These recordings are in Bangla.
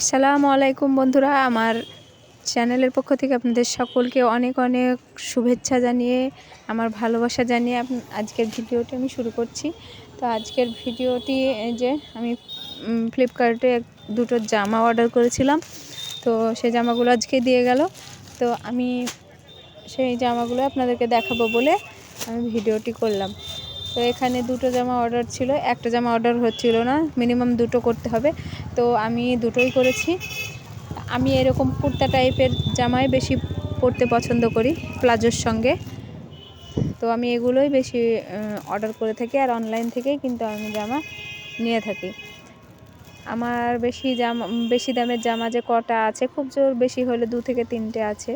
আসসালামু আলাইকুম বন্ধুরা, আমার চ্যানেলের পক্ষ থেকে আপনাদের সকলকে অনেক অনেক শুভেচ্ছা জানিয়ে, আমার ভালোবাসা জানিয়ে আজকের ভিডিওটি আমি শুরু করছি। তো আজকের ভিডিওটি যে আমি ফ্লিপকার্টে দুটো জামা অর্ডার করেছিলাম। তো সেই জামাগুলো আজকে দিয়ে গেল। তো আমি সেই জামাগুলো আপনাদেরকে দেখাবো বলে আমি ভিডিওটি করলাম। তো এখানে দুটো জামা অর্ডার ছিল, একটা জামা অর্ডার হচ্ছিল না মিনিমাম দুটো করতে হবে। তো আমি দুটোই করেছি। আমি এরকম কুর্তা টাইপের জামাই বেশি পরতে পছন্দ করি, প্লাজোর সঙ্গে। তো আমি এগুলোই বেশি অর্ডার করে থাকি আর অনলাইন থেকেই কিন্তু আমি জামা নিয়ে থাকি। আমার বেশি জামা, বেশি দামের জামা যে কটা আছে, খুব জোর বেশি হলে দু থেকে তিনটে আছে।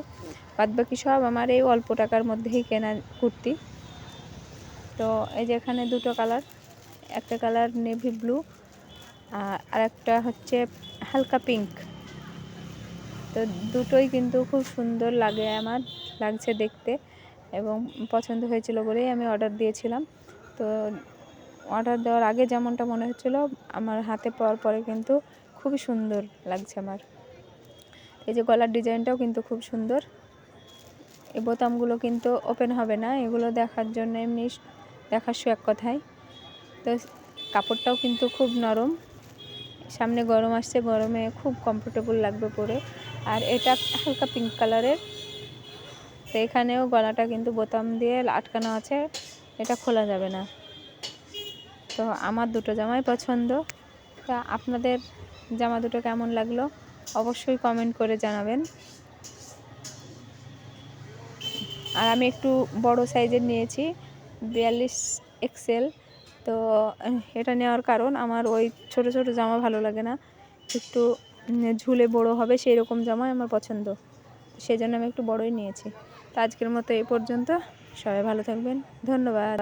বাদ বাকি সব আমার এই অল্প টাকার মধ্যেই কেনা কুর্তি। তো এই যে এখানে দুটো কালার, একটা কালার নেভি ব্লু, আর একটা হচ্ছে হালকা পিঙ্ক। তো দুটোই কিন্তু খুব সুন্দর লাগে আমার, লাগছে দেখতে এবং পছন্দ হয়েছিল বলেই আমি অর্ডার দিয়েছিলাম। তো অর্ডার দেওয়ার আগে যেমনটা মনে হচ্ছিল, আমার হাতে পাওয়ার পরে কিন্তু খুবই সুন্দর লাগছে আমার। এই যে গলার ডিজাইনটাও কিন্তু খুব সুন্দর। এই বোতামগুলো কিন্তু ওপেন হবে না, এগুলো দেখার জন্য এমনি দেখার এক কথায়। তো কাপড়টাও কিন্তু খুব নরম। সামনে গরম আসছে, গরমে খুব কমফোর্টেবল লাগবে পরে। আর এটা হালকা পিঙ্ক কালারের তো এখানেও গলাটা কিন্তু বোতাম দিয়ে আটকানো আছে, এটা খোলা যাবে না। তো আমার দুটো জামাই পছন্দ। তা আপনাদের জামা দুটো কেমন লাগল? অবশ্যই কমেন্ট করে জানাবেন। আর আমি একটু বড় সাইজের নিয়েছি। বিয়াল্লিশ এক্সেল। তো, এটা নেওয়ার কারণ আমার ওই ছোট ছোট জামা ভালো লাগে না। একটু ঝুলে বড় হবে সেই রকম জামাই আমার পছন্দ। সেই জন্য আমি একটু বড়ই নিয়েছি। তো আজকের মতো এই পর্যন্ত। সবাই ভালো থাকবেন। ধন্যবাদ।